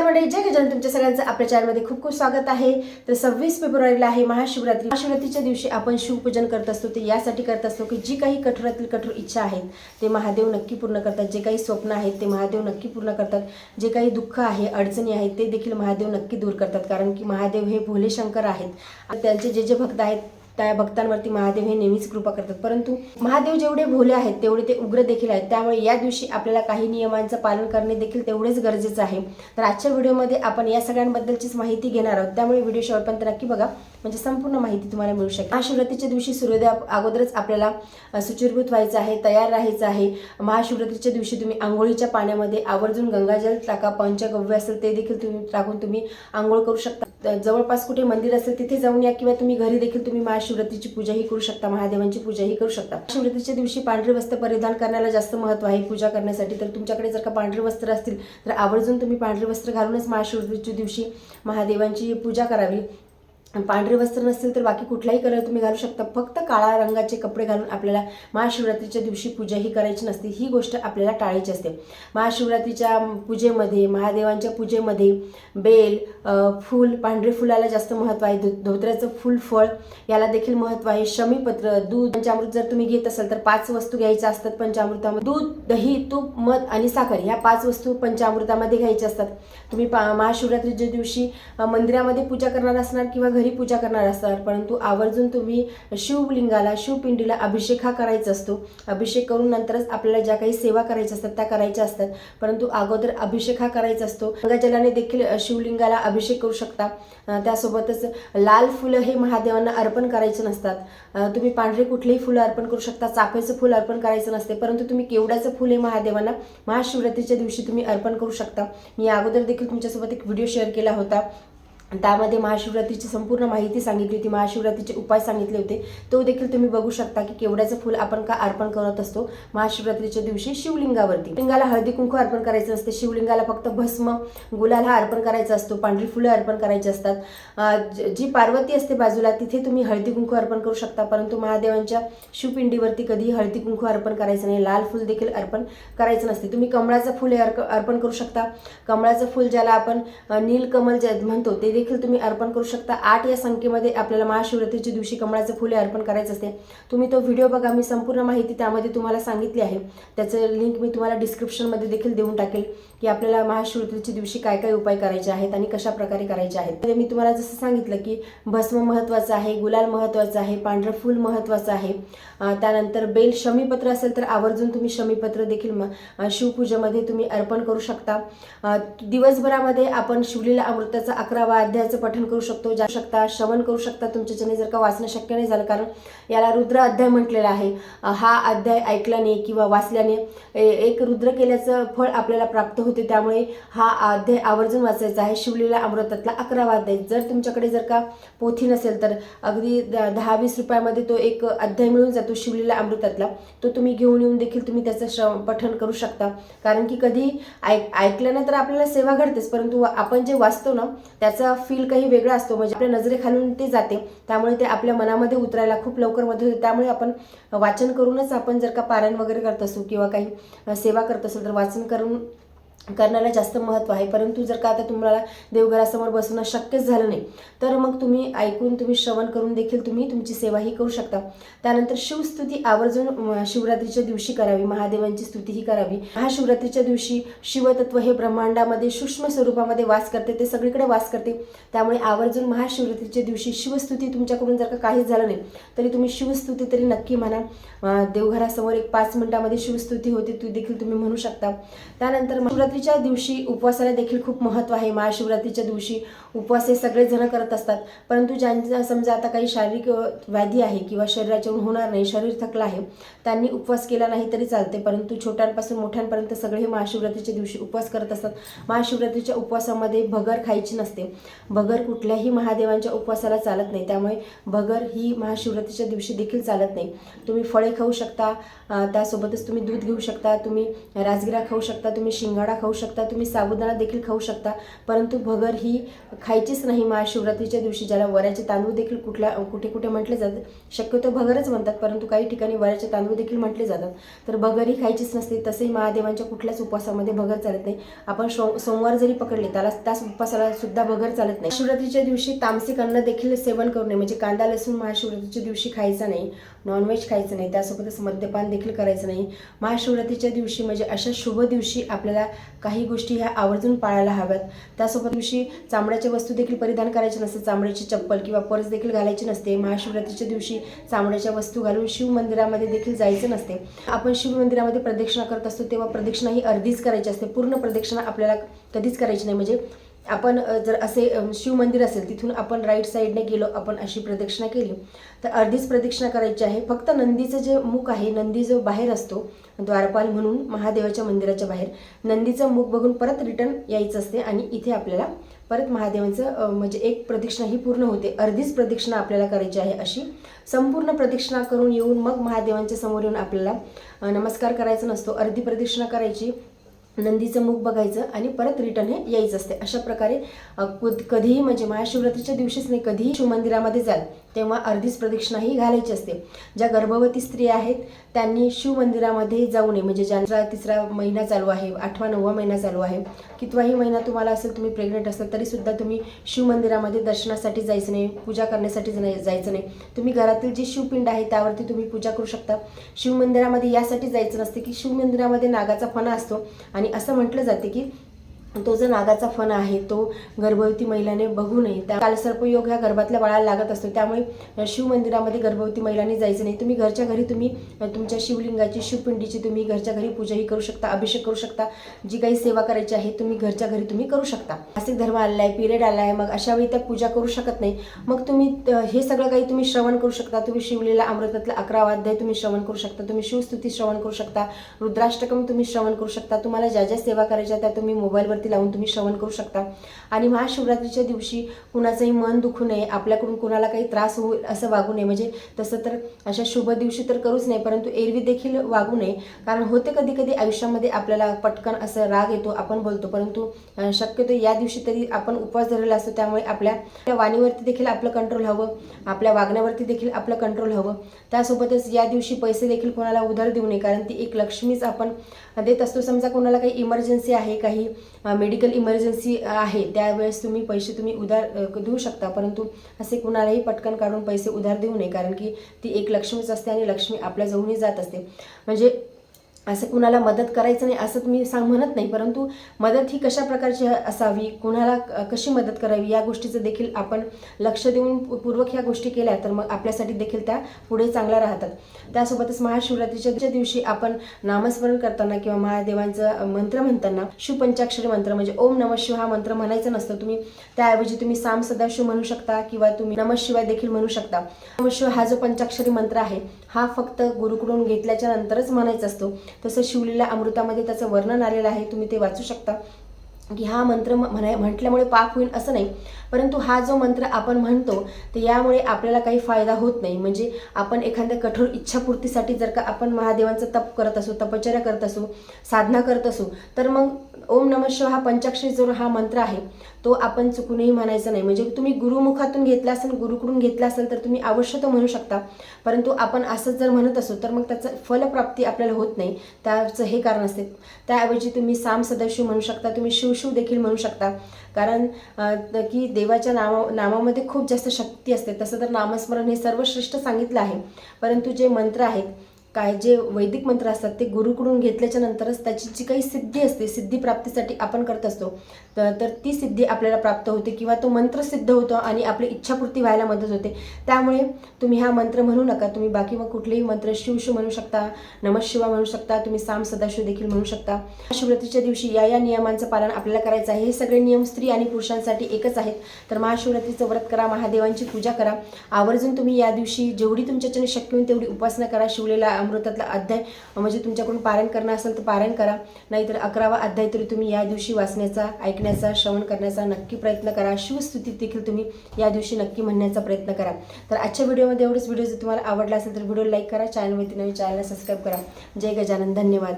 नमस्कार मंडळी जय गजानन. तुमच्या सगळ्यांचं आपल्या चॅनलमध्ये खूप खूप स्वागत आहे. तर सव्वीस फेब्रुवारीला आहे महाशिवरात्री. महाशिवरात्रीच्या दिवशी आपण शिवपूजन करत असतो. ते यासाठी करत असतो की जी काही कठोरातील कठोर इच्छा आहेत ते महादेव नक्की पूर्ण करतात. जे काही स्वप्न आहेत ते महादेव नक्की पूर्ण करतात. जे काही दुःख आहे अडचणी आहेत ते देखील महादेव नक्की दूर करतात. कारण की महादेव हे भोले शंकर आहेत. आणि त्यांचे जे जे भक्त आहेत त्या भक्तांवरती महादेव हे नेहमीच कृपा करतात. परंतु महादेव जेवढे भोले आहेत तेवढे ते उग्र देखील आहेत. त्यामुळे या दिवशी आपल्याला काही नियमांचं पालन करणे देखील तेवढेच गरजेचं आहे. तर आजच्या व्हिडिओमध्ये आपण या सगळ्यांबद्दलचीच माहिती घेणार आहोत. त्यामुळे व्हिडिओ शेवटपर्यंत नक्की बघा. म्हणजे संपूर्ण माहिती तुम्हाला मिळू शकेल. महाशिवरात्रीच्या दिवशी सूर्योदय अगोदरच आपल्याला सुचिरभूत व्हायचं आहे तयार राहायचं आहे. महाशिवरात्रीच्या दिवशी तुम्ही आंघोळीच्या पाण्यामध्ये आवर्जून गंगाजल टाका पंचगव्य असेल ते देखील तुम्ही टाकून तुम्ही आंघोळ करू शकता. जवळपास कुठे मंदिर असेल तिथे जाऊन या किंवा तुम्ही घरी देखील तुम्ही महाशिवरात्रीची पूजाही करू शकता महादेवांची पूजाही करू शकता. शिवरात्रीच्या दिवशी पांढरे वस्त्र परिधान करण्याला जास्त महत्त्व आहे पूजा करण्यासाठी. तर तुमच्याकडे जर का पांढरे वस्त्र असतील तर आवर्जून तुम्ही पांढरे वस्त्र घालूनच महाशिवरात्रीच्या दिवशी महादेवांची पूजा करावी. पांढरे वस्त्र नसतील तर बाकी कुठलाही कलर तुम्ही घालू शकता. फक्त काळा रंगाचे कपडे घालून आपल्याला महाशिवरात्रीच्या दिवशी पूजा ही करायची नसते. ही गोष्ट आपल्याला टाळायची असते. महाशिवरात्रीच्या पूजेमध्ये महादेवांच्या पूजेमध्ये बेल फूल पांढरे फुलाला जास्त महत्त्व आहे. धो धोत्र्याचं फूल फळ याला देखील महत्त्व आहे. शमीपत्र दूध पंचामृत जर तुम्ही घेत असाल तर पाच वस्तू घ्यायच्या असतात पंचामृतामध्ये. दूध दही तूप मध आणि साखर ह्या पाच वस्तू पंचामृतामध्ये घ्यायच्या असतात. तुम्ही पा महाशिवरात्रीच्या दिवशी मंदिरामध्ये पूजा करणार असणार किंवा घरी पूजा करणार असाल परंतु आवर्जून तुम्ही शिवलिंगाला शिवपिंडीला अभिषेक हा करायचा असतो. अभिषेक करून नंतरच आपल्याला ज्या काही सेवा करायच्या असतात त्या करायच्या असतात. परंतु अगोदर अभिषेक हा करायचा असतो. गंगाजलाने देखील शिवलिंगाला अभिषेक करू शकता. त्यासोबतच लाल फुलं हे महादेवांना अर्पण करायचे नसतात. तुम्ही पांढरे कुठलेही फुलं अर्पण करू शकता. चाफ्याचं फुल अर्पण करायचं नसते परंतु तुम्ही केवड्याचं फुल हे महादेवांना महाशिवरात्रीच्या दिवशी तुम्ही अर्पण करू शकता. मी अगोदर देखील तुमच्यासोबत एक व्हिडिओ शेअर केला होता. त्यामध्ये महाशिवरात्रीची संपूर्ण माहिती सांगितली होती महाशिवरात्रीचे उपाय सांगितले होते. तो देखील तुम्ही बघू शकता की केवड्याचं फुल आपण का अर्पण करत असतो. महाशिवरात्रीच्या दिवशी शिवलिंगावरती. लिंगाला हळदी कुंकू अर्पण करायचं असते. शिवलिंगाला फक्त भस्म गुलाल हा अर्पण करायचा असतो. पांढरी फुलं अर्पण करायची असतात. ज- जी पार्वती असते बाजूला तिथे तुम्ही हळदी कुंकू अर्पण करू शकता. परंतु महादेवांच्या शिवपिंडीवरती कधीही हळदी कुंकू अर्पण करायचं नाही. लाल फुल देखील अर्पण करायचं नसते. तुम्ही कमळाचं फुल अर्क- अर्पण करू शकता. कमळाचं फुल ज्याला आपण नीलकमल जे म्हणतो ते देखील तुम्ही अर्पण करू शकता. आठ या संख्येमध्ये आपल्याला महाशिवरात्रीच्या दिवशी कमळाचे फुले अर्पण करायचं असते. तुम्ही तो व्हिडिओ बघा मी संपूर्ण माहिती त्यामध्ये तुम्हाला सांगितली आहे. त्याचं लिंक मी तुम्हाला डिस्क्रिप्शनमध्ये देखील देऊन टाकेल. की आपल्याला महाशिवरात्रीच्या दिवशी काय काय उपाय करायचे आहेत आणि कशा प्रकारे करायचे आहेत. तर मी तुम्हाला जसं सांगितलं की भस्म महत्त्वाचं आहे गुलाल महत्त्वाचं आहे पांढरं फूल महत्त्वाचं आहे. त्यानंतर बेल शमीपत्र असेल तर आवर्जून तुम्ही शमीपत्र देखील म- शिवपूजेमध्ये तुम्ही अर्पण करू शकता. दिवसभरामध्ये आपण शिवलीला अमृताचा अकरावा अध्यायाचं पठण करू शकतो. जाऊ शकता श्रवण करू शकता तुमच्याच्याने जर का वाचणं शक्य नाही झालं कारण याला रुद्र अध्याय म्हटलेला आहे. हा अध्याय ऐकल्याने किंवा वाचल्याने ए- एक रुद्र केल्याचं फळ आपल्याला प्राप्त होतं. त्यामुळे हा अध्याय आवर्जून वाचायचा आहे. शिवलीला अमृतातला अकरावा अध्याय जर तुमच्याकडे जर का पोथी नसेल तर अगदी द- दहा वीस रुपयामध्ये तो एक अध्याय मिळून जातो शिवलीला अमृतातला. तो तुम्ही घेऊन येऊन देखील तुम्ही त्याचं श्रम पठन करू शकता. कारण की कधी ऐक ऐकल्यानं तर आपल्याला सेवा घडतेच. परंतु आपण जे वाचतो ना त्याचा फील काही वेगळा असतो. म्हणजे आपल्या नजरेखालून ते जाते. त्यामुळे ते आपल्या मनामध्ये उतरायला खूप लवकर मदत होते. त्यामुळे आपण वाचन करूनच आपण जर का पारायण वगैरे करत असू किंवा काही सेवा करत असू तर वाचन करून करण्याला जास्त महत्त्व आहे. परंतु जर का आता तुम्हाला देवघरासमोर बसणं शक्यच झालं नाही तर मग तुम्ही ऐकून तुम्ही श्रवण करून देखील तुम्ही तुमची सेवाही करू शकता. त्यानंतर शिवस्तुती आवर्जून शिवरात्रीच्या दिवशी करावी. महादेवांची स्तुतीही करावी. महाशिवरात्रीच्या दिवशी शिवतत्व हे ब्रह्मांडामध्ये सूक्ष्म स्वरूपामध्ये वास करते ते सगळीकडे वास करते. त्यामुळे आवर्जून महाशिवरात्रीच्या दिवशी शिवस्तुती तुमच्याकडून जर का काहीच झालं नाही तरी तुम्ही शिवस्तुती तरी नक्की म्हणा. देवघरासमोर एक पाच मिनिटामध्ये शिवस्तुती होते ती देखील तुम्ही म्हणू शकता. त्यानंतर महाशिवरात्रीच्या दिवशी उपवासाला देखील खूप महत्त्व आहे. महाशिवरात्रीच्या दिवशी उपवास हे सगळेजण करत असतात. परंतु ज्यांचा समजा आता काही शारीरिक व्याधी आहे किंवा शरीराच्याहून होणार नाही शरीर थकलं आहे त्यांनी उपवास केला नाही तरी चालते. परंतु छोट्यांपासून मोठ्यांपर्यंत सगळे हे महाशिवरात्रीच्या दिवशी उपवास करत असतात. महाशिवरात्रीच्या उपवासामध्ये भगर खायची नसते. भगर कुठल्याही महादेवांच्या उपवासाला चालत नाही. त्यामुळे भगर ही महाशिवरात्रीच्या दिवशी देखील चालत नाही. तुम्ही फळे खाऊ शकता. त्यासोबतच तुम्ही दूध घेऊ शकता. तुम्ही राजगिरा खाऊ शकता. तुम्ही शिंगाडा खाऊ शकता तुम्ही साबुदाणा देखील खाऊ शकता. परंतु भगर ही खायचीच नाही महाशिवरात्रीच्या दिवशी ज्याला वऱ्याचे तांदूळ देखील कुठल्या कुठे कुठे म्हटले जातात शक्यतो भगरच म्हणतात परंतु काही ठिकाणी वऱ्याचे तांदूळ देखील म्हटले जातात. तर भगर ही खायचीच नसते तसेही महादेवांच्या कुठल्याच उपवासामध्ये भगर चालत नाही. आपण सोमवार जरी पकडले त्याला त्याच उपवासाला सुद्धा भगर चालत नाही. शिवरात्रीच्या दिवशी तामसिक अन्न देखील सेवन करू नये म्हणजे कांदा लसूण महाशिवरात्रीच्या दिवशी खायचा नाही. नॉनव्हेज खायचं नाही. त्यासोबतच मद्यपान देखील करायचं नाही. महाशिवरात्रीच्या दिवशी म्हणजे अशा शुभ दिवशी आपल्याला काही गोष्टी ह्या आवर्जून पाळायला हव्यात. त्यासोबत दिवशी चामड्याच्या वस्तू देखील परिधान करायची नसते. चामड्याची चप्पल किंवा पर्स देखील घालायची नसते. महाशिवरात्रीच्या दिवशी चामड्याच्या वस्तू घालून शिवमंदिरामध्ये देखील जायचं नसते. आपण शिवमंदिरामध्ये प्रदक्षिणा करत असतो तेव्हा प्रदक्षिणा ही अर्धीच करायची असते. पूर्ण प्रदक्षिणा आपल्याला कधीच करायची नाही. म्हणजे आपण जर असे शिव मंदिर असेल तिथून आपण राईट साईडने गेलो आपण अशी प्रदक्षिणा केली तर अर्धीच प्रदक्षिणा करायची आहे. फक्त नंदीचं जे मुख आहे नंदी जो बाहेर असतो द्वारपाल म्हणून महादेवाच्या मंदिराच्या बाहेर नंदीचं मुख बघून परत रिटर्न यायचं असते आणि इथे आपल्याला परत महादेवांचं म्हणजे एक प्रदक्षिणा ही पूर्ण होते. अर्धीच प्रदक्षिणा आपल्याला करायची आहे अशी. संपूर्ण प्रदक्षिणा करून येऊन मग महादेवांच्या समोर येऊन आपल्याला नमस्कार करायचा नसतो. अर्धी प्रदक्षिणा करायची. नंदीचं मुख बघायचं आणि परत रिटर्न हे यायचं असते. अशा प्रकारे कुद- कधीही म्हणजे महाशिवरात्रीच्या दिवशीच नाही कधीही शिवमंदिरामध्ये जाल तेव्हा अर्धीच प्रदक्षिणा ही घालायची असते. ज्या गर्भवती स्त्रिया आहेत त्यांनी शिवमंदिरामध्ये जाऊ नये. म्हणजे ज्यांचा तिसरा महिना चालू आहे आठवा नववा महिना चालू आहे कितवाही महिना तुम्हाला असेल तुम्ही प्रेग्नेंट असाल तरी सुद्धा तुम्ही शिवमंदिरामध्ये दर्शनासाठी जायचं नाही पूजा करण्यासाठी जायचं नाही. तुम्ही घरातील जी शिवपिंड आहे त्यावरती तुम्ही पूजा करू शकता. शिवमंदिरामध्ये यासाठी जायचं नसते की शिवमंदिरामध्ये नागाचा फणा असतो आणि असं म्हटलं जाते की तो जो नागाचा फण आहे तो गर्भवती महिलाने बघू नये. त्या कालसर्पयोग ह्या गर्भातल्या बाळाला लागत असतो. त्यामुळे शिवमंदिरामध्ये गर्भवती महिलांनी जायचं नाही. तुम्ही घरच्या घरी तुम्ही तुमच्या शिवलिंगाची शिवपिंडीची तुम्ही घरच्या घरी पूजाही करू शकता अभिषेक करू शकता. जी काही सेवा करायची आहे तुम्ही घरच्या घरी तुम्ही करू शकता. मासिक धर्म आला आहे पिरियड आला आहे. मग अशा वेळी त्या पूजा करू शकत नाही. मग तुम्ही हे सगळं काही तुम्ही श्रवण करू शकता. तुम्ही शिवलेला अमृतातला अकरा वाद्य तुम्ही श्रवण करू शकता. तुम्ही शिवस्तुती श्रवण करू शकता. रुद्राष्टकम तुम्ही श्रवण करू शकता. तुम्हाला ज्या ज्या सेवा करायच्या त्या तुम्ही मोबाईलवर अगरबत्ती लावून तुम्ही श्रवण करू शकता. आणि महाशिवरात्रीच्या दिवशी कुणाचंही मन दुखू नये आपल्याकडून कुणाला काही त्रास होईल असं वागू नये. म्हणजे तसं तर अशा शुभ दिवशी तर करूच नाही परंतु एरवी देखील वागू नये. कारण होते कधी कधी आयुष्यामध्ये आपल्याला पटकन असं राग येतो आपण बोलतो. परंतु शक्यतो या दिवशी तरी आपण उपवास धरलेला असतो त्यामुळे आपल्या आपल्या वाणीवरती देखील आपलं कंट्रोल हवं. आपल्या वागण्यावरती देखील आपलं कंट्रोल हवं. त्यासोबतच या दिवशी पैसे देखील कोणाला उधार देऊ नये कारण ती एक लक्ष्मीच आपण देत असतो. समजा कोणाला काही इमर्जन्सी आहे काही मेडिकल इमर्जन्सी आहे त्यावेळेस तुम्ही पैसे तुम्ही उधार देऊ शकता. परंतु असे कुणालाही पटकन काढून पैसे उधार देऊ नये कारण की ती एक लक्ष्मीच असते आणि लक्ष्मी आपल्या जवळही जात असते. म्हणजे असं कुणाला मदत करायचं नाही असं तुम्ही सांग म्हणत नाही परंतु मदत ही कशा प्रकारची असावी कुणाला क- कशी मदत करावी या गोष्टीचं देखील आपण लक्ष देऊन पूर्वक ह्या गोष्टी केल्या तर मग आपल्यासाठी देखील त्या पुढे चांगल्या राहतात. त्यासोबतच महाशिवरात्रीच्या दिवशी आपण नामस्मरण करताना किंवा महादेवांचं मंत्र म्हणताना शिवपंचाक्षरी मंत्र म्हणजे ओम नम शिव हा मंत्र म्हणायचा नसतो तुम्ही त्याऐवजी तुम्ही साम सदाशिव म्हणू शकता किंवा तुम्ही नम शिवाय देखील म्हणू शकता. नम शिव हा जो पंचाक्षरी मंत्र आहे हा फक्त गुरुकडून घेतल्याच्या नंतरच म्हणायचा असतो. तसं शिवलेल्या अमृतामध्ये त्याचं वर्णन आलेलं आहे. तुम्ही ते वाचू शकता. की हा मंत्र म- म्हणाय म्हटल्यामुळे पाप होईल असं नाही. परंतु हा जो मंत्र आपण म्हणतो तर यामुळे आपल्याला काही फायदा होत नाही. म्हणजे आपण एखाद्या कठोर इच्छापूर्तीसाठी जर का आपण महादेवांचं तप करत असू तपश्चर्या करत असू साधना करत असू तर मग ओम नम शिव हा पंचाक्षरी जो हा मंत्र आहे तो आपण चुकूनही म्हणायचा नाही. म्हणजे तुम्ही गुरुमुखातून घेतला असेल गुरुकडून घेतला असेल तर तुम्ही अवश्य तो म्हणू शकता. परंतु आपण असंच जर म्हणत असू तर मग त्याचं फलप्राप्ती आपल्याला होत नाही. त्याचं हे कारण असते. त्याऐवजी तुम्ही साम सदाशिव म्हणू शकता तुम्ही शिव शिवशिव देखील म्हणू शकता कारण की देवाच्या नामा नामामध्ये खूप जास्त शक्ती असते. तसं तर नामस्मरण हे सर्वश्रेष्ठ सांगितलं आहे. परंतु जे मंत्र आहेत काय जे वैदिक मंत्र असतात ते गुरुकडून घेतल्याच्या नंतरच त्याची जी काही सिद्धी असते सिद्धी प्राप्तीसाठी आपण करत असतो तर तर ती सिद्धी आपल्याला प्राप्त होते किंवा तो मंत्र सिद्ध होतो आणि आपली इच्छापूर्ती व्हायला मदत होते. त्यामुळे तुम्ही हा मंत्र म्हणू नका तुम्ही बाकी मग कुठलेही मंत्र शिवशु म्हणू शकता नमशिवा म्हणू शकता तुम्ही साम सदाशिव देखील म्हणू शकता. महाशिवरात्रीच्या दिवशी या या नियमांचं पालन आपल्याला करायचं आहे. हे सगळे नियम स्त्री आणि पुरुषांसाठी एकच आहेत. तर महाशिवरात्रीचं व्रत करा महादेवांची पूजा करा. आवर्जून तुम्ही या दिवशी जेवढी तुमच्याच्याने शक्य होईल तेवढी उपासना करा. शिवलेला अमृतातला अध्याय म्हणजे तुमच्याकडून पारायण करणं असेल तर पारायण करा. नाहीतर अकरावा अध्याय तरी तुम्ही या दिवशी वाचण्याचा ऐकण्याचा श्रवण करण्याचा नक्की प्रयत्न करा. शिवस्तुती देखील तुम्ही या दिवशी नक्की म्हणण्याचा प्रयत्न करा. तर आजच्या व्हिडिओमध्ये एवढंच. व्हिडिओ जर तुम्हाला आवडला असेल तर व्हिडिओ लाईक करा. चॅनलवरती नवीन चॅनलला सबस्क्राईब करा. जय गजानन. धन्यवाद.